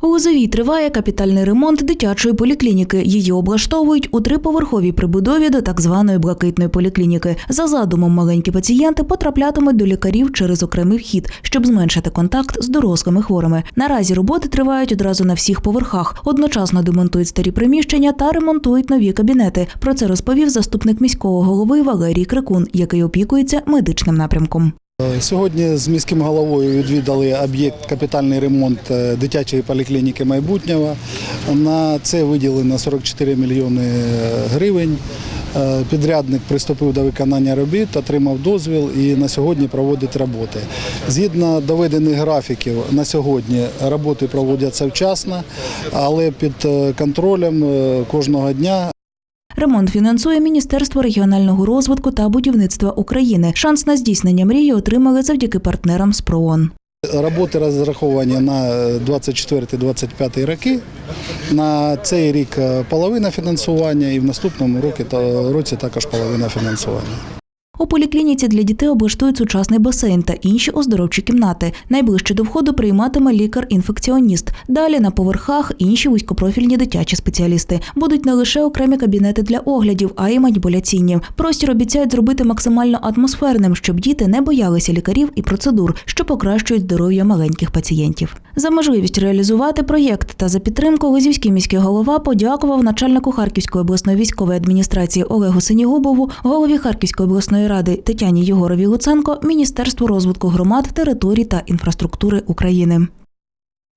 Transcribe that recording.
У Лозовій триває капітальний ремонт дитячої поліклініки. Її облаштовують у триповерховій прибудові до так званої блакитної поліклініки. За задумом, маленькі пацієнти потраплятимуть до лікарів через окремий вхід, щоб зменшити контакт з дорослими хворими. Наразі роботи тривають одразу на всіх поверхах. Одночасно демонтують старі приміщення та ремонтують нові кабінети. Про це розповів заступник міського голови Валерій Крикун, який опікується медичним напрямком. Сьогодні з міським головою відвідали об'єкт капітальний ремонт е, дитячої поліклініки майбутнього. На це виділено 44 мільйони гривень. Е, Підрядник приступив до виконання робіт, отримав дозвіл і на сьогодні проводить роботи. Згідно доведених графіків, на сьогодні роботи проводяться вчасно, але під е, контролем е, кожного дня Ремонт фінансує Міністерство регіонального розвитку та будівництва України. Шанс на здійснення мрії отримали завдяки партнерам з ПРООН. Роботи розраховані на 24-25 роки. На цей рік е, половина фінансування і в наступному році, та- році також половина фінансування. У поліклініці для дітей облаштують сучасний басейн та інші оздоровчі кімнати. Найближче до входу прийматиме лікар-інфекціоніст. Далі на поверхах інші вузькопрофільні дитячі спеціалісти. Будуть не лише окремі кабінети для оглядів, а й маніпуляційні. Простір обіцяють зробити максимально атмосферним, щоб діти не боялися лікарів і процедур, що покращують здоров'я маленьких пацієнтів. За можливість реалізувати проєкт та за підтримку Лозівський міський голова подякував начальнику Харківської обласної військової адміністрації Олегу Синігубову, голові Харківської обласної ради Тетяні Єгорові Луценко, Міністерству розвитку громад, територій та інфраструктури України.